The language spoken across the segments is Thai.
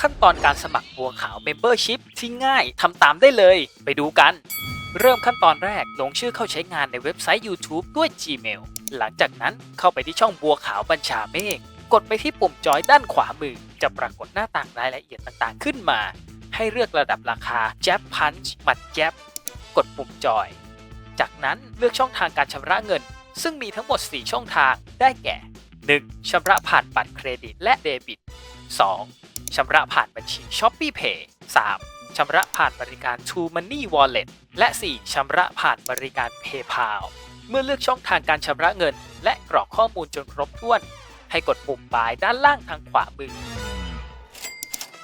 ขั้นตอนการสมัครบัวขาว Membership ที่ง่ายทำตามได้เลย ไปดูกัน เริ่มขั้นตอนแรกลงชื่อเข้าใช้งานในเว็บไซต์ YouTube ด้วย Gmail หลังจากนั้นเข้าไปที่ช่องบัวขาวบัญชาเมฆกดไปที่ปุ่มจอยด้านขวามือ จะปรากฏหน้าต่างรายละเอียดต่างๆ ขึ้นมา ให้เลือกระดับราคา Jab Punch บัตร Jab กดปุ่มจอย จากนั้นเลือกช่องทางการชำระเงิน ซึ่งมีทั้งหมด 4 ช่องทางได้แก่ 1. ชำระผ่านบัตรเครดิตและเดบิต 2. ชำระผ่านบัญชี Shopee Pay 3. ชำระผ่านบริการ True Money Wallet และ 4. ชำระผ่านบริการ PayPal เมื่อเลือกช่องทางการชำระเงิน และกรอกข้อมูลจนครบถ้วน ให้กดปุ่มบายด้านล่างทางขวามือ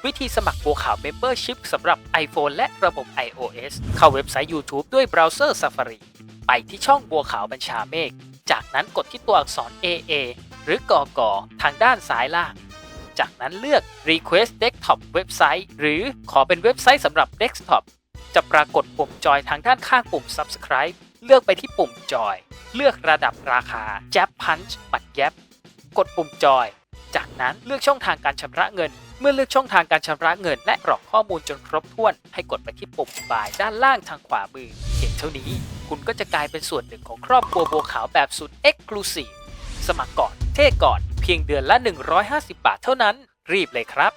วิธีสมัครบัวขาว Membership สำหรับ iPhone และระบบ iOS เข้าเว็บไซต์ YouTube ด้วยเบราว์เซอร์ Safari ไปที่ช่องบัวขาวบัญชาเมฆ จากนั้นกดที่ตัวอักษร AA หรือกอกอทางด้านซ้ายล่าง จากนั้นเลือก Request Desktop เว็บไซต์หรือขอเป็นเว็บไซต์สำหรับ Desktop จะปรากฏปุ่มจอยทางด้านข้างปุ่ม Subscribe เลือกไปที่ปุ่มจอย เลือกระดับราคา Jab Punch บัตร Jab กดปุ่มจอย จากนั้นเลือกช่องทางการชำระเงิน เมื่อเลือกช่องทางการชำระเงิน และกรอกข้อมูลจนครบถ้วน ให้กดไปที่ปุ่มบายด้านล่างทางขวามือเพียงเท่านี้ คุณก็จะกลายเป็นส่วนหนึ่งของครอบครัวบัวขาวแบบสุด Exclusive สมัครก่อน เท่ก่อน เพียงเดือนละ 150 บาทเท่านั้น รีบเลยครับ